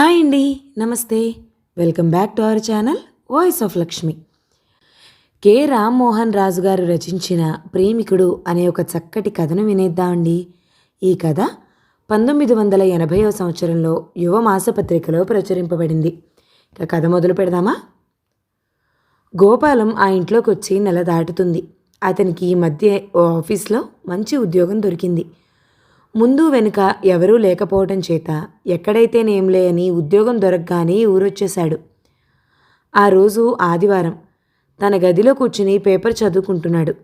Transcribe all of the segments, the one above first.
Hi అండి నమస్తే. Welcome back to our channel voice of Lakshmi. K. Rammohan Raju garu రచించిన ప్రేమికుడు అనే ఒక చక్కటి కథను వినేద్దామండి ఈ కథ పంతొమ్మిది వందల ఎనభైవ సంవత్సరంలో యువ మాసపత్రికలో ప్రచురింపబడింది. ఇక కథ మొదలు పెడదామా? గోపాలం ఆ ఇంట్లోకి వచ్చి నెల దాటుతుంది. అతనికి ఈ మధ్య ఓ ఆఫీస్లో మంచి ఉద్యోగం దొరికింది. ముందు వెనుక ఎవరూ లేకపోవటం చేత ఎక్కడైతేనేంలే అని ఉద్యోగం దొరకగానే ఊరొచ్చేశాడు. ఆ రోజు ఆదివారం తన గదిలో కూర్చుని పేపర్ చదువుకుంటున్నాడు.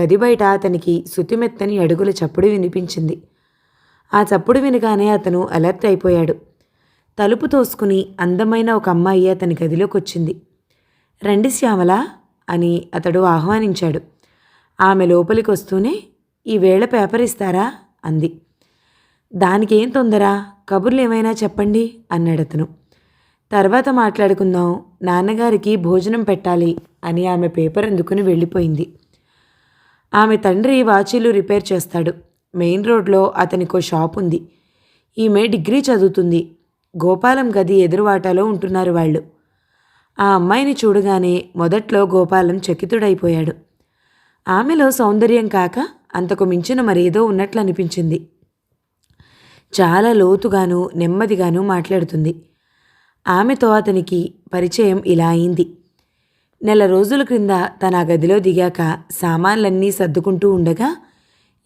గది బయట అతనికి శుతిమెత్తని అడుగుల చప్పుడు వినిపించింది. ఆ చప్పుడు వినగానే అతను అలర్ట్ అయిపోయాడు. తలుపు తోసుకుని అందమైన ఒక అమ్మాయి అతని గదిలోకి వచ్చింది రండి శ్యామల అని అతడు ఆహ్వానించాడు. ఆమె లోపలికి వస్తూనే ఈ వేళ పేపర్ ఇస్తారా? అంది. దానికి ఏం తొందర? కబుర్లు ఏమైనా చెప్పండి అన్నాడు అతను తర్వాత మాట్లాడుకుందాం నాన్నగారికి భోజనం పెట్టాలి అని ఆమె పేపర్ అందుకుని వెళ్ళిపోయింది. ఆమె తండ్రి వాచీలు రిపేర్ చేస్తాడు. మెయిన్ రోడ్లో అతనికో షాప్ ఉంది ఈమె డిగ్రీ చదువుతుంది. గోపాలం గది ఎదురువాటాలో ఉంటున్నారు వాళ్ళు. ఆ అమ్మాయిని చూడగానే మొదట్లో గోపాలం చకితుడైపోయాడు. ఆమెలో సౌందర్యం కాక అంతకు మించిన మరేదో ఉన్నట్లు అనిపించింది చాలా లోతుగాను నెమ్మదిగాను మాట్లాడుతుంది. ఆమెతో అతనికి పరిచయం ఇలా అయింది. నెల రోజుల క్రింద తన ఆ గదిలో దిగాక సామాన్లన్నీ సర్దుకుంటూ ఉండగా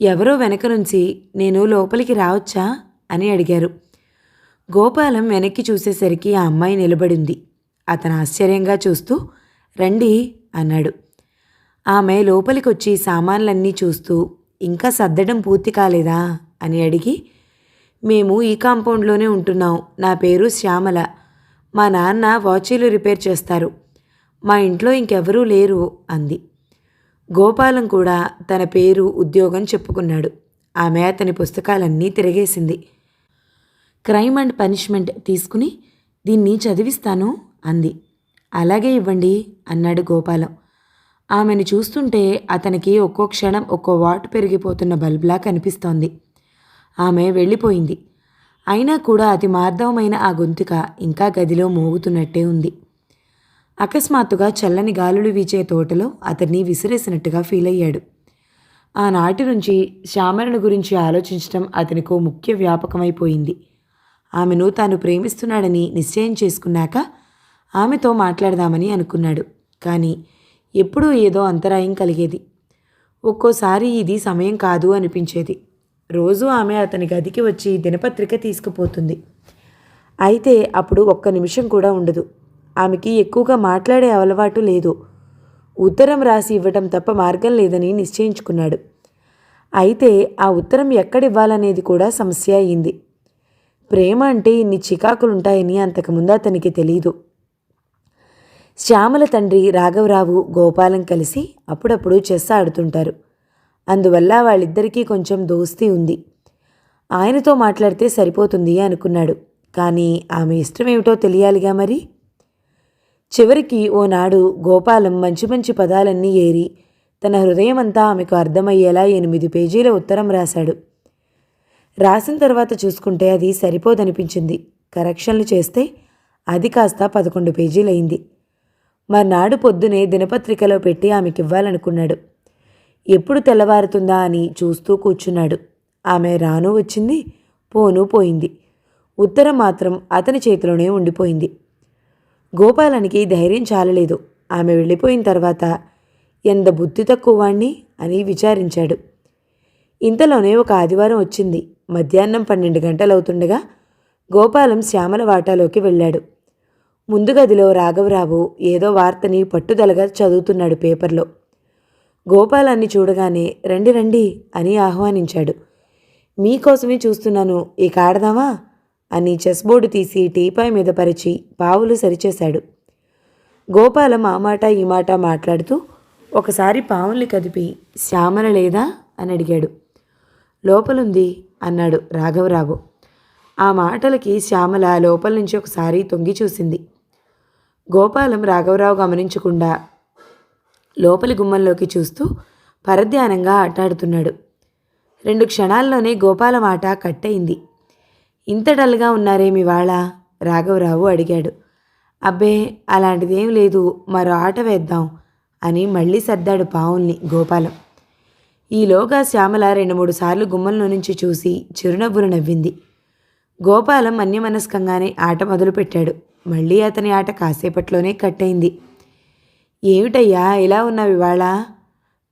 ఎవరో వెనక నుంచి నేను లోపలికి రావచ్చా? అని అడిగారు. గోపాలం వెనక్కి చూసేసరికి ఆ అమ్మాయి నిలబడింది. అతను ఆశ్చర్యంగా చూస్తూ రండి అన్నాడు. ఆమె లోపలికొచ్చి సామాన్లన్నీ చూస్తూ ఇంకా సర్దడం పూర్తి కాలేదా? అని అడిగి మేము ఈ కాంపౌండ్లోనే ఉంటున్నాం. నా పేరు శ్యామల. మా నాన్న వాచీలు రిపేర్ చేస్తారు. మా ఇంట్లో ఇంకెవరూ లేరు అంది. గోపాలం కూడా తన పేరు ఉద్యోగం చెప్పుకున్నాడు. ఆమె అతని పుస్తకాలన్నీ తిరిగేసింది. క్రైమ్ అండ్ పనిష్మెంట్ తీసుకుని దీన్ని చదివిస్తాను అంది. అలాగే ఇవ్వండి అన్నాడు గోపాలం. ఆమెను చూస్తుంటే అతనికి ఒక్కో క్షణం ఒక్కో వాట్ పెరిగిపోతున్న బల్బ్లా కనిపిస్తోంది. ఆమె వెళ్ళిపోయింది. అయినా కూడా అతి మార్దవమైన ఆ గొంతుక ఇంకా గదిలో మోగుతున్నట్టే ఉంది. అకస్మాత్తుగా చల్లని గాలులు వీచే తోటలో అతన్ని విసిరేసినట్టుగా ఫీల్ అయ్యాడు. ఆనాటి నుంచి శ్యామలను గురించి ఆలోచించడం అతనికో ముఖ్య వ్యాపకమైపోయింది. ఆమెను తాను ప్రేమిస్తున్నాడని నిశ్చయం చేసుకున్నాక ఆమెతో మాట్లాడదామని అనుకున్నాడు. కానీ ఎప్పుడూ ఏదో అంతరాయం కలిగేది. ఒక్కోసారి ఇది సమయం కాదు అనిపించేది. రోజు ఆమె అతని గదికి వచ్చి దినపత్రిక తీసుకుపోతుంది. అయితే అప్పుడు ఒక్క నిమిషం కూడా ఉండదు. ఆమెకి ఎక్కువగా మాట్లాడే అలవాటు లేదు. ఉత్తరం రాసి ఇవ్వటం తప్ప మార్గం లేదని నిశ్చయించుకున్నాడు. అయితే ఆ ఉత్తరం ఎక్కడివ్వాలనేది కూడా సమస్య అయింది. ప్రేమ అంటే ఇన్ని చికాకులుంటాయని అంతకుముందు అతనికి తెలియదు శ్యామల తండ్రి రాఘవరావు గోపాలం కలిసి అప్పుడప్పుడు చెస్ ఆడుతుంటారు. అందువల్ల వాళ్ళిద్దరికీ కొంచెం దోస్తీ ఉంది. ఆయనతో మాట్లాడితే సరిపోతుంది అనుకున్నాడు. కానీ ఆమె ఇష్టమేమిటో తెలియాలిగా మరి? చివరికి ఓనాడు గోపాలం మంచి మంచి పదాలన్నీ ఏరి తన హృదయమంతా ఆమెకు అర్థమయ్యేలా ఎనిమిది పేజీల ఉత్తరం రాశాడు. రాసిన తర్వాత చూసుకుంటే అది సరిపోదనిపించింది. కరెక్షన్లు చేస్తే అది కాస్త పదకొండు పేజీలైంది మర్నాడు పొద్దునే దినపత్రికలో పెట్టి ఆమెకి ఇవ్వాలనుకున్నాడు ఎప్పుడు తెల్లవారుతుందా అని చూస్తూ కూర్చున్నాడు. ఆమె రాను వచ్చింది పోను పోయింది. ఉత్తరం మాత్రం అతని చేతిలోనే ఉండిపోయింది. గోపాలానికి ధైర్యం చాలలేదు. ఆమె వెళ్ళిపోయిన తర్వాత ఎంత బుద్ధి తక్కువ వాణ్ణి? అని విచారించాడు. ఇంతలోనే ఒక ఆదివారం వచ్చింది. మధ్యాహ్నం పన్నెండు గంటలవుతుండగా గోపాలం శ్యామల వాటాలోకి వెళ్ళాడు. ముందు గదిలో రాఘవరావు ఏదో వార్తని పట్టుదలగా చదువుతున్నాడు పేపర్లో. గోపాలాన్ని చూడగానే రండి రండి అని ఆహ్వానించాడు. మీకోసమే చూస్తున్నాను ఇక ఆడదామా అని చెస్ బోర్డు తీసి టీపాయ్ మీద పరిచి పావులు సరిచేశాడు. గోపాలం ఆ మాట ఈ మాట మాట్లాడుతూ ఒకసారి పావుల్ని కదిపి శ్యామల లేదా అని అడిగాడు. లోపలుంది అన్నాడు రాఘవరావు. ఆ మాటలకి శ్యామల లోపల నుంచి ఒకసారి తొంగి చూసింది. గోపాలం రాఘవరావు గమనించకుండా లోపలి గుమ్మంలోకి చూస్తూ పరధ్యానంగా ఆటాడుతున్నాడు. రెండు క్షణాల్లోనే గోపాలం ఆట కట్టయింది. ఇంత డల్గా ఉన్నారేమి వాళ్ళ రాఘవరావు అడిగాడు. అబ్బే అలాంటిదేం లేదు మరో ఆట వేద్దాం అని మళ్ళీ సర్దాడు పావుల్ని గోపాలం. ఈలోగా శ్యామల రెండు మూడు సార్లు గుమ్మంలో నుంచి చూసి చిరునవ్వులు నవ్వింది. గోపాలం అన్యమనస్కంగానే ఆట మొదలుపెట్టాడు. మళ్ళీ అతని ఆట కాసేపట్లోనే కట్టయింది. ఏమిటయ్యా ఇలా ఉన్నావు ఇవాళ?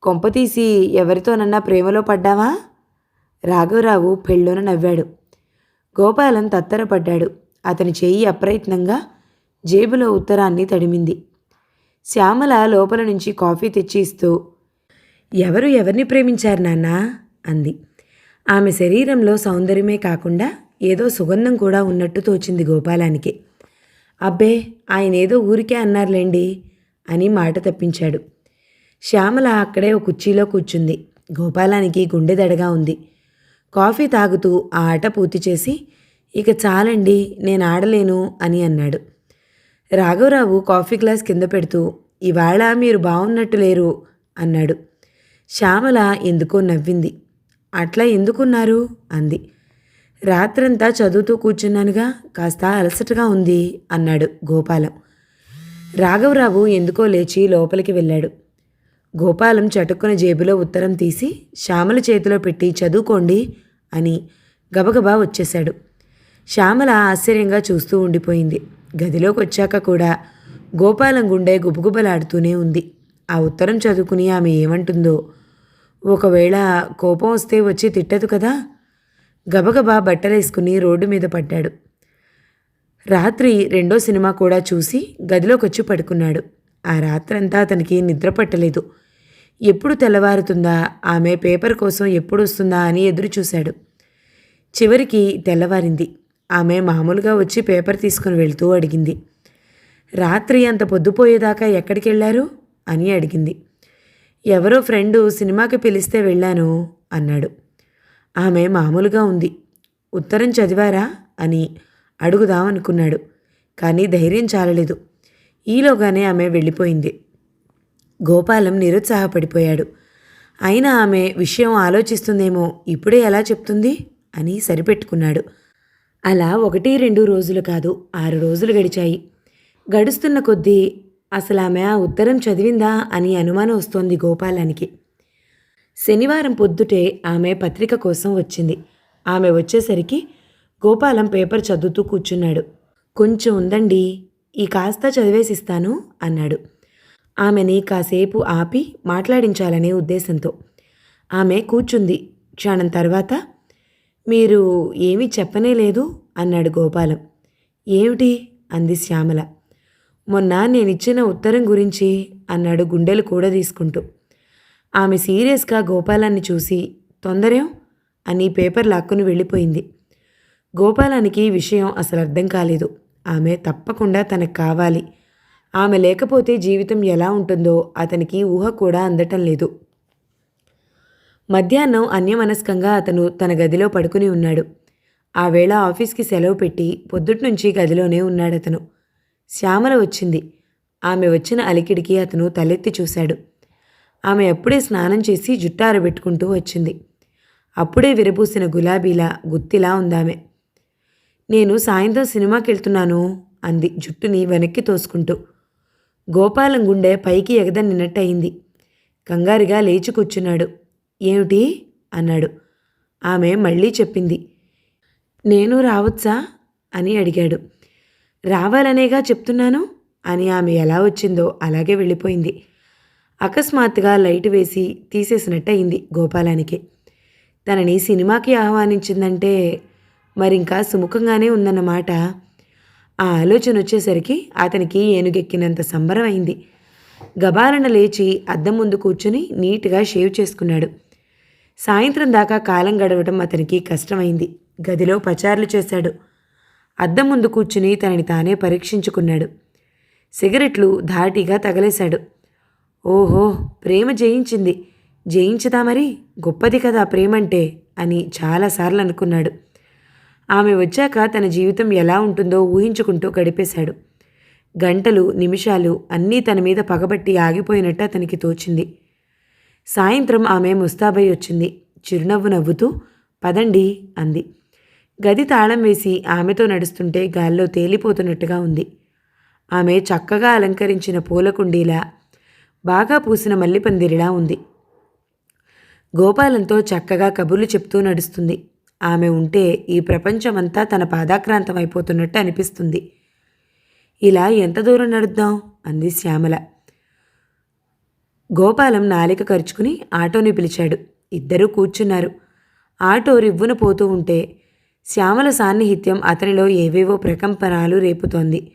కొంపతీసి ఎవరితోనన్నా ప్రేమలో పడ్డావా? రాఘవరావు పెళ్ళున నవ్వాడు. గోపాలం తత్తరపడ్డాడు అతని చేయి అప్రయత్నంగా జేబులో ఉత్తరాన్ని తడిమింది. శ్యామల లోపల నుంచి కాఫీ తెచ్చి ఇస్తూ ఎవరు ఎవరిని ప్రేమించారు నాన్నా? అంది. ఆమె శరీరంలో సౌందర్యమే కాకుండా ఏదో సుగంధం కూడా ఉన్నట్టు తోచింది గోపాలానికి. అబ్బే ఆయన ఏదో ఊరికే అన్నారులేండి. అని మాట తప్పించాడు. శ్యామల అక్కడే ఒక కుర్చీలో కూర్చుంది. గోపాలానికి గుండె దడగా ఉంది. కాఫీ తాగుతూ ఆ ఆట పూర్తి చేసి ఇక చాలండి నేను ఆడలేను అని అన్నాడు. రాఘవరావు కాఫీ గ్లాస్ కింద పెడుతూ ఇవాళ మీరు బాగున్నట్టు లేరు అన్నాడు. శ్యామల ఎందుకో నవ్వింది. అట్లా ఎందుకున్నారు? అంది. రాత్రంతా చదువుతూ కూర్చున్నానుగా కాస్త అలసటగా ఉంది అన్నాడు గోపాలం. రాఘవరావు ఎందుకో లేచి లోపలికి వెళ్ళాడు. గోపాలం చటుక్కున జేబులో ఉత్తరం తీసి శ్యామల చేతిలో పెట్టి చదువుకోండి అని గబగబా వచ్చేశాడు. శ్యామల ఆశ్చర్యంగా చూస్తూ ఉండిపోయింది. గదిలోకి వచ్చాక కూడా గోపాలం గుండె గుబగుబలాడుతూనే ఉంది. ఆ ఉత్తరం చదువుకుని ఆమె ఏమంటుందో ఒకవేళ కోపం వస్తే వచ్చి తిట్టదు కదా? గబగబా బట్టలేసుకుని రోడ్డు మీద పడ్డాడు. రాత్రి రెండో సినిమా కూడా చూసి గదిలోకొచ్చి పడుకున్నాడు. ఆ రాత్రంతా అతనికి నిద్ర పట్టలేదు. ఎప్పుడు తెల్లవారుతుందా? ఆమె పేపర్ కోసం ఎప్పుడు వస్తుందా అని ఎదురు చూశాడు చివరికి తెల్లవారింది. ఆమె మామూలుగా వచ్చి పేపర్ తీసుకుని వెళ్తూ అడిగింది. రాత్రి అంత పొద్దుపోయేదాకా ఎక్కడికి వెళ్ళారు అని అడిగింది. ఎవరో ఫ్రెండు సినిమాకి పిలిస్తే వెళ్ళాను అన్నాడు. ఆమె మామూలుగా ఉంది. ఉత్తరం చదివారా? అని అడుగుదామనుకున్నాడు. కానీ ధైర్యం చాలలేదు. ఈలోగానే ఆమె వెళ్ళిపోయింది. గోపాలం నిరుత్సాహపడిపోయాడు. అయినా ఆమె విషయం ఆలోచిస్తుందేమో ఇప్పుడే ఎలా చెప్తుంది అని సరిపెట్టుకున్నాడు. అలా ఒకటి రెండు రోజులు కాదు ఆరు రోజులు గడిచాయి. గడుస్తున్న కొద్దీ అసలు ఆమె ఆ ఉత్తరం చదివిందా అని అనుమానం వస్తోంది గోపాలానికి. శనివారం పొద్దుటే ఆమె పత్రిక కోసం వచ్చింది. ఆమె వచ్చేసరికి గోపాలం పేపర్ చదువుతూ కూర్చున్నాడు. కొంచెం ఉందండి ఈ కాస్త చదివేసిస్తాను అన్నాడు. ఆమెని కాసేపు ఆపి మాట్లాడించాలనే ఉద్దేశంతో. ఆమె కూర్చుంది. క్షణం తర్వాత మీరు ఏమీ చెప్పనే లేదు అన్నాడు గోపాలం. ఏమిటి? అంది శ్యామల. మొన్న నేనిచ్చిన ఉత్తరం గురించి అన్నాడు గుండెలు కూడా తీసుకుంటూ. ఆమె సీరియస్గా గోపాలాన్ని చూసి తొందరేం? అని పేపర్ లాక్కుని వెళ్ళిపోయింది. గోపాలానికి ఈ విషయం అసలు అర్థం కాలేదు. ఆమె తప్పకుండా తనకు కావాలి. ఆమె లేకపోతే జీవితం ఎలా ఉంటుందో అతనికి ఊహ కూడా అందటం లేదు. మధ్యాహ్నం అన్యమనస్కంగా అతను తన గదిలో పడుకుని ఉన్నాడు. ఆ వేళ ఆఫీస్కి సెలవు పెట్టి పొద్దుట్నుంచి గదిలోనే ఉన్నాడతను. శ్యామల వచ్చింది. ఆమె వచ్చిన అలికిడికి అతను తలెత్తి చూశాడు. ఆమె అప్పుడే స్నానం చేసి జుట్టు ఆరబెట్టుకుంటూ వచ్చింది. అప్పుడే విరబూసిన గులాబీలా గుత్తిలా ఉందామె. నేను సాయంత్రం సినిమాకి వెళ్తున్నాను అంది జుట్టుని వెనక్కి తోసుకుంటూ. గోపాలం గుండె పైకి ఎగదన్నినట్టయింది కంగారుగా లేచి కూర్చున్నాడు. ఏమిటి? అన్నాడు. ఆమె మళ్ళీ చెప్పింది. నేను రావచ్చా? అని అడిగాడు. రావాలనేగా చెప్తున్నాను? అని ఆమె ఎలా వచ్చిందో అలాగే వెళ్ళిపోయింది. అకస్మాత్తుగా లైట్ వేసి తీసేసినట్టయింది గోపాలానికి. తనని సినిమాకి ఆహ్వానించిందంటే మరింకా సుముఖంగానే ఉందన్నమాట. ఆ ఆలోచన వచ్చేసరికి అతనికి ఏనుగెక్కినంత సంబరం అయింది. గబాలన లేచి అద్దం ముందు కూర్చుని నీట్గా షేవ్ చేసుకున్నాడు. సాయంత్రం దాకా కాలం గడవటం అతనికి కష్టమైంది. గదిలో పచారులు చేశాడు. అద్దం ముందు కూర్చుని తనని తానే పరీక్షించుకున్నాడు. సిగరెట్లు ధాటిగా తగలేశాడు. ఓహో ప్రేమ జయించింది. జయించదా మరి? గొప్పది కదా ప్రేమంటే అని చాలాసార్లు అనుకున్నాడు. ఆమె వచ్చాక తన జీవితం ఎలా ఉంటుందో ఊహించుకుంటూ గడిపేశాడు. గంటలు నిమిషాలు అన్నీ తన మీద పగబట్టి ఆగిపోయినట్టు అతనికి తోచింది. సాయంత్రం ఆమె ముస్తాబై వచ్చింది. చిరునవ్వు నవ్వుతూ పదండి అంది. గది తాళం వేసి ఆమెతో నడుస్తుంటే గాల్లో తేలిపోతున్నట్టుగా ఉంది. ఆమె చక్కగా అలంకరించిన పూల కుండీలా బాగా పూసిన మల్లిపందిరిలా ఉంది. గోపాలంతో చక్కగా కబుర్లు చెప్తూ నడుస్తుంది. ఆమె ఉంటే ఈ ప్రపంచమంతా తన పాదాక్రాంతం అయిపోతున్నట్టు అనిపిస్తుంది. ఇలా ఎంత దూరం నడుద్దాం? అంది శ్యామల. గోపాలం నాలిక ఖర్చుకుని ఆటోని పిలిచాడు. ఇద్దరూ కూర్చున్నారు. ఆటో రివ్వున పోతూ ఉంటే శ్యామల సాన్నిహిత్యం అతనిలో ఏవేవో ప్రకంపనాలు రేపుతోంది.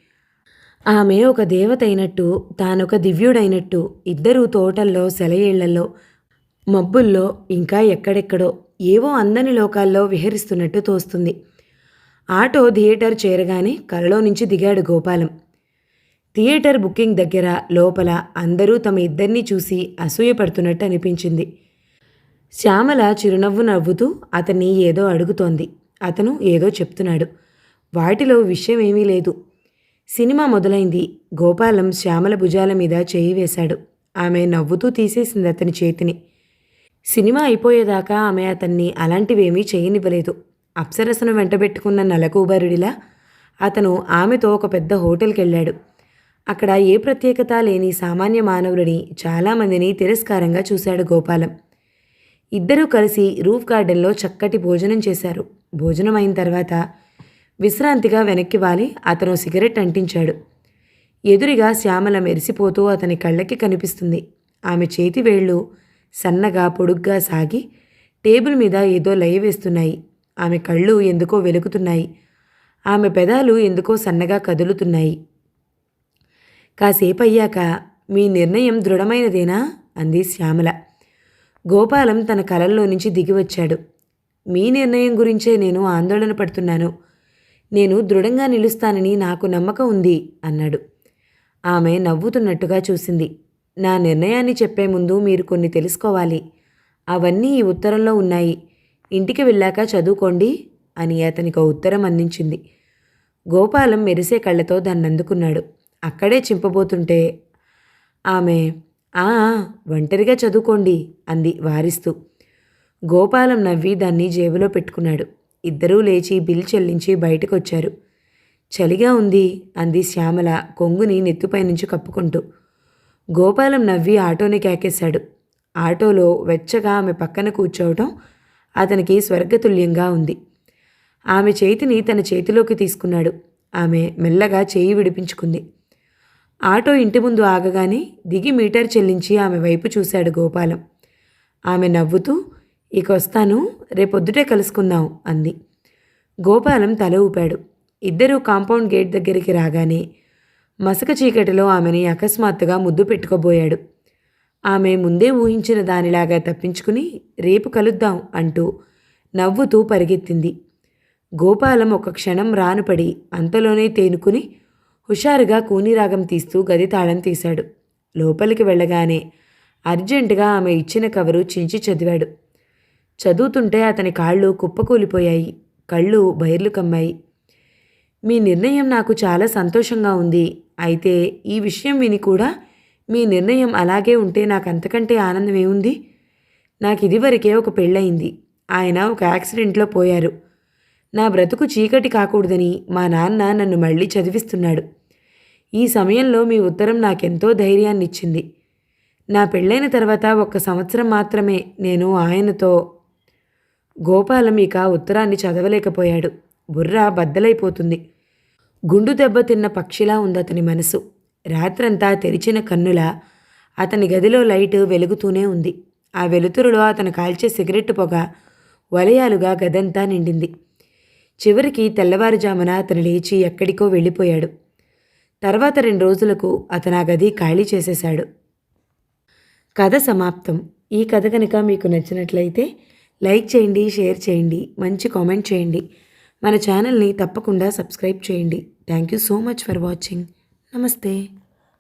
ఆమె ఒక దేవత అయినట్టు తానొక దివ్యుడైనట్టు ఇద్దరూ తోటల్లో సెలయేళ్ళలో మబ్బుల్లో ఇంకా ఎక్కడెక్కడో ఏవో అందని లోకాల్లో విహరిస్తున్నట్టు తోస్తుంది. ఆటో థియేటర్ చేరగానే కలలో నుంచి దిగాడు గోపాలం. థియేటర్ బుకింగ్ దగ్గర లోపల అందరూ తమ ఇద్దరిని చూసి అసూయపడుతున్నట్టు అనిపించింది. శ్యామల చిరునవ్వు నవ్వుతూ అతన్ని ఏదో అడుగుతోంది. అతను ఏదో చెప్తున్నాడు. వాటిలో విషయం ఏమీ లేదు. సినిమా మొదలైంది. గోపాలం శ్యామల భుజాల మీద చేయి వేశాడు. ఆమె నవ్వుతూ తీసేసింది అతని చేతిని. సినిమా అయిపోయేదాకా ఆమె అతన్ని అలాంటివేమీ చేయనివ్వలేదు. అప్సరసను వెంటబెట్టుకున్న నలకూబరుడిలా అతను ఆమెతో ఒక పెద్ద హోటల్కి వెళ్ళాడు అక్కడ ఏ ప్రత్యేకత లేని సామాన్య మానవుడిని చాలామందిని తిరస్కారంగా చూశాడు గోపాలం. ఇద్దరూ కలిసి రూఫ్ గార్డెన్లో చక్కటి భోజనం చేశారు. భోజనం అయిన తర్వాత విశ్రాంతిగా వెనక్కి వాలి అతను సిగరెట్ అంటించాడు. ఎదురుగా శ్యామల మెరిసిపోతూ అతని కళ్ళకి కనిపిస్తుంది. ఆమె చేతి వేళ్ళు సన్నగా పొడుగ్గా సాగి టేబుల్ మీద ఏదో లయ వేస్తున్నాయి. ఆమె కళ్ళు ఎందుకో వెలుగుతున్నాయి. ఆమె పెదాలు ఎందుకో సన్నగా కదులుతున్నాయి. కాసేపు అయ్యాక మీ నిర్ణయం దృఢమైనదేనా? అంది శ్యామల. గోపాలం తన కలల్లో నుంచి దిగివచ్చాడు మీ నిర్ణయం గురించే నేను ఆందోళన పడుతున్నాను. నేను దృఢంగా నిలుస్తానని నాకు నమ్మకం ఉంది అన్నాడు. ఆమె నవ్వుతున్నట్టుగా చూసింది. నా నిర్ణయాన్ని చెప్పే ముందు మీరు కొన్ని తెలుసుకోవాలి. అవన్నీ ఈ ఉత్తరంలో ఉన్నాయి. ఇంటికి వెళ్ళాక చదువుకోండి అని అతనికి ఉత్తరం అందించింది. గోపాలం మెరిసే కళ్ళతో దాన్ని అందుకున్నాడు అక్కడే చింపబోతుంటే ఆమె ఆ ఒంటరిగా చదువుకోండి అంది వారిస్తూ. గోపాలం నవ్వి దాన్ని జేబులో పెట్టుకున్నాడు. ఇద్దరూ లేచి బిల్ చెల్లించి బయటకు వచ్చారు చలిగా ఉంది అంది శ్యామల కొంగుని నెత్తుపై నుంచి కప్పుకుంటూ. గోపాలం నవ్వి ఆటోని కేకేశాడు. ఆటోలో వెచ్చగా ఆమె పక్కన కూర్చోవటం అతనికి స్వర్గతుల్యంగా ఉంది. ఆమె చేతిని తన చేతిలోకి తీసుకున్నాడు. ఆమె మెల్లగా చేయి విడిపించుకుంది. ఆటో ఇంటి ముందు ఆగగానే దిగి మీటర్ చెల్లించి ఆమె వైపు చూశాడు గోపాలం. ఆమె నవ్వుతూ ఇక వస్తాను రేపొద్దుటే కలుసుకుందాం అంది. గోపాలం తల ఊపాడు. ఇద్దరూ కాంపౌండ్ గేట్ దగ్గరికి రాగానే మసక చీకటిలో ఆమెని అకస్మాత్తుగా ముద్దు పెట్టుకోబోయాడు. ఆమె ముందే ఊహించిన దానిలాగా తప్పించుకుని రేపు కలుద్దాం అంటూ నవ్వుతూ పరిగెత్తింది. గోపాలం ఒక క్షణం రానుపడి అంతలోనే తేనుకుని హుషారుగా కూనిరాగం తీస్తూ గది తాళం తీశాడు. లోపలికి వెళ్ళగానే అర్జెంటుగా ఆమె ఇచ్చిన కవరు చించి చదివాడు. చదువుతుంటే అతని కాళ్ళు కుప్పకూలిపోయాయి కళ్ళు బైర్లు కమ్మాయి. మీ నిర్ణయం నాకు చాలా సంతోషంగా ఉంది అయితే ఈ విషయం విని కూడా మీ నిర్ణయం అలాగే ఉంటే నాకు అంతకంటే ఆనందం ఏముంది? నాకు ఇదివరకే ఒక పెళ్ళయింది. ఆయన ఒక యాక్సిడెంట్లో పోయారు. నా బ్రతుకు చీకటి కాకూడదని మా నాన్న నన్ను మళ్ళీ చదివిస్తున్నాడు. ఈ సమయంలో మీ ఉత్తరం నాకెంతో ధైర్యాన్ని ఇచ్చింది నా పెళ్ళైన తర్వాత ఒక్క సంవత్సరం మాత్రమే నేను ఆయనతో గోపాలం ఇక ఉత్తరాన్ని చదవలేకపోయాడు. బుర్ర బద్దలైపోతుంది. గుండు దెబ్బతిన్న పక్షిలా ఉంది అతని మనసు. రాత్రంతా తెరిచిన కన్నుల అతని గదిలో లైట్ వెలుగుతూనే ఉంది. ఆ వెలుతురులో అతను కాల్చే సిగరెట్ పొగ వలయాలుగా గదంతా నిండింది. చివరికి తెల్లవారుజామున అతను లేచి ఎక్కడికో వెళ్ళిపోయాడు. తర్వాత రెండు రోజులకు అతను ఆ గది ఖాళీ చేసేశాడు. కథ సమాప్తం. ఈ కథ కనుక మీకు నచ్చినట్లయితే లైక్ చేయండి షేర్ చేయండి మంచి కామెంట్ చేయండి. మన ఛానల్ని తప్పకుండా సబ్స్క్రైబ్ చేయండి. Thank you so much for watching నమస్తే